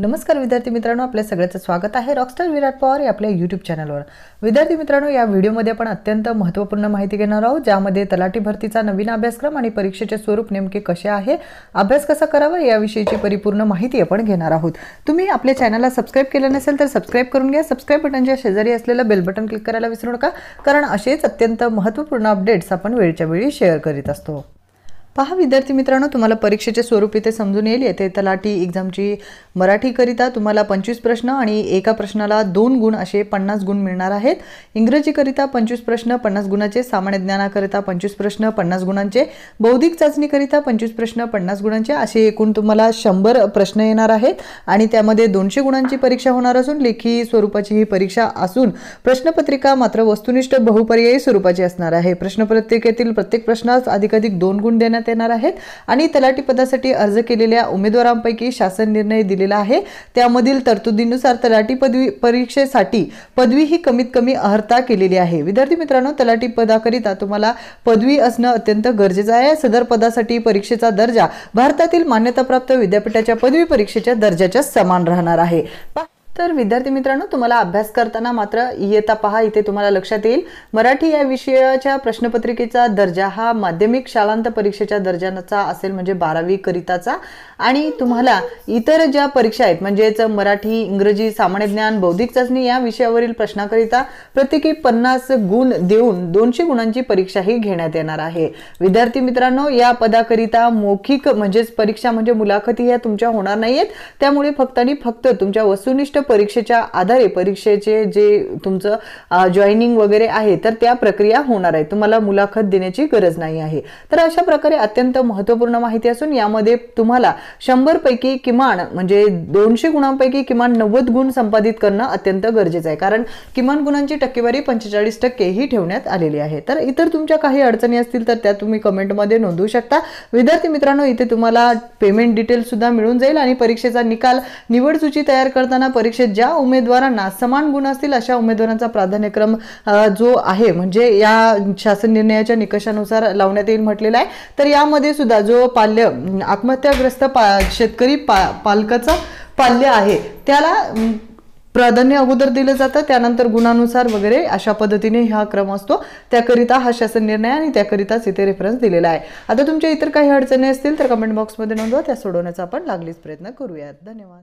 नमस्कार विद्यार्थी मित्रांनो आपल्या सगळ्याचं स्वागत आहे रॉकस्टार विराट पवार या आपल्या यूट्यूब चॅनलवर विद्यार्थी मित्रांनो या व्हिडिओमध्ये आपण अत्यंत महत्त्वपूर्ण माहिती घेणार आहोत ज्यामध्ये तलाठी भरतीचा नवीन अभ्यासक्रम आणि परीक्षेचे स्वरूप नेमके कसे आहे अभ्यास कसा करावा याविषयीची परिपूर्ण माहिती आपण घेणार आहोत. तुम्ही आपल्या चॅनलला सबस्क्राईब केलं नसेल तर सबस्क्राईब करून घ्या. सबस्क्राईब बटनच्या शेजारी असलेलं बेल बटन क्लिक करायला विसरू नका कारण असेच अत्यंत महत्त्वपूर्ण अपडेट्स आपण वेळच्या वेळी शेअर करीत असतो. पहा विद्यार्थी मित्रांनो तुम्हाला परीक्षेचे स्वरूप इथे समजून येईल. येथे तलाठी एक्झामची मराठीकरिता तुम्हाला पंचवीस प्रश्न आणि एका प्रश्नाला दोन गुण असे पन्नास गुण मिळणार आहेत. इंग्रजीकरिता पंचवीस प्रश्न पन्नास गुणाचे सामान्य ज्ञानाकरिता पंचवीस प्रश्न पन्नास गुणांचे बौद्धिक चाचणीकरिता पंचवीस प्रश्न पन्नास गुणांचे असे एकूण तुम्हाला शंभर प्रश्न येणार आहेत. आणि त्यामध्ये दोनशे गुणांची परीक्षा होणार असून लेखी स्वरूपाची ही परीक्षा असून प्रश्नपत्रिका मात्र वस्तुनिष्ठ बहुपर्यायी स्वरूपाची असणार आहे. प्रश्नपत्रिकेतील प्रत्येक प्रश्नास अधिकाधिक दोन गुण देण्यात येणार आहेत आणि तलाठी पदासाठी अर्ज केलेल्या उमेदवारांपैकी शासन निर्णय दिलेला आहे. त्यामधील तरतुदीनुसार तलाठी पदवी परीक्षेसाठी पदवी ही कमीत कमी अर्हता केलेली आहे. विद्यार्थी मित्रांनो तलाठी पदाकरिता तुम्हाला पदवी असणं अत्यंत गरजेचं आहे. सदर पदासाठी परीक्षेचा दर्जा भारतातील मान्यताप्राप्त विद्यापीठाच्या पदवी परीक्षेच्या दर्जाच्या समान राहणार आहे. तर विद्यार्थी मित्रांनो तुम्हाला अभ्यास करताना मात्र इयत्ता पहा इथे तुम्हाला लक्षात येईल. मराठी या विषयाच्या प्रश्नपत्रिकेचा दर्जा हा माध्यमिक शालांत परीक्षेच्या दर्जाचा असेल म्हणजे बारावी करिताचा. आणि तुम्हाला इतर ज्या परीक्षा आहेत म्हणजेच मराठी इंग्रजी सामान्य ज्ञान बौद्धिक चाचणी या विषयावरील प्रश्नाकरिता प्रत्येकी पन्नास गुण देऊन दोनशे गुणांची परीक्षाही घेण्यात येणार आहे. विद्यार्थी मित्रांनो या पदाकरिता मौखिक म्हणजेच परीक्षा म्हणजे मुलाखती ह्या तुमच्या होणार नाहीयेत. त्यामुळे फक्त आणि फक्त तुमच्या वस्तुनिष्ठ परीक्षेच्या आधारे परीक्षेचे जे तुमचं जॉईनिंग वगैरे आहे तर त्या प्रक्रिया होणार आहे. तुम्हाला मुलाखत देण्याची गरज नाही आहे. तर अशा प्रकारे अत्यंत महत्त्वपूर्ण माहिती असून यामध्ये तुम्हाला शंभर पैकी किमान म्हणजे दोनशे गुणांपैकी किमान नव्वद गुण संपादित करणं अत्यंत गरजेचं आहे. कारण किमान गुणांची टक्केवारी पंचेचाळीस टक्के ही ठेवण्यात आलेली आहे. तर इतर तुमच्या काही अडचणी असतील तर त्या तुम्ही कमेंटमध्ये नोंदवू शकता. विद्यार्थी मित्रांनो इथे तुम्हाला पेमेंट डिटेल सुद्धा मिळून जाईल आणि परीक्षेचा निकाल निवड सूची तयार करताना परीक्षेत ज्या उमेदवारांना समान गुण असतील अशा उमेदवारांचा प्राधान्यक्रम जो आहे म्हणजे या शासन निर्णयाच्या निकषानुसार लावण्यात येईल म्हटलेला आहे. तर यामध्ये सुद्धा जो पाल्य आत्महत्याग्रस्त पा शेतकरी पा पालकाचा पाल्य आहे त्याला प्राधान्य अगोदर दिलं जातं त्यानंतर गुणानुसार वगैरे अशा पद्धतीने हा क्रम असतो. त्याकरिता हा शासन निर्णय आणि त्याकरिताच इथे रेफरन्स दिलेला आहे. आता तुमच्या इतर काही अडचणी असतील तर कमेंट बॉक्समध्ये नोंदवा त्या सोडवण्याचा आपण लागलीच प्रयत्न करूयात. धन्यवाद.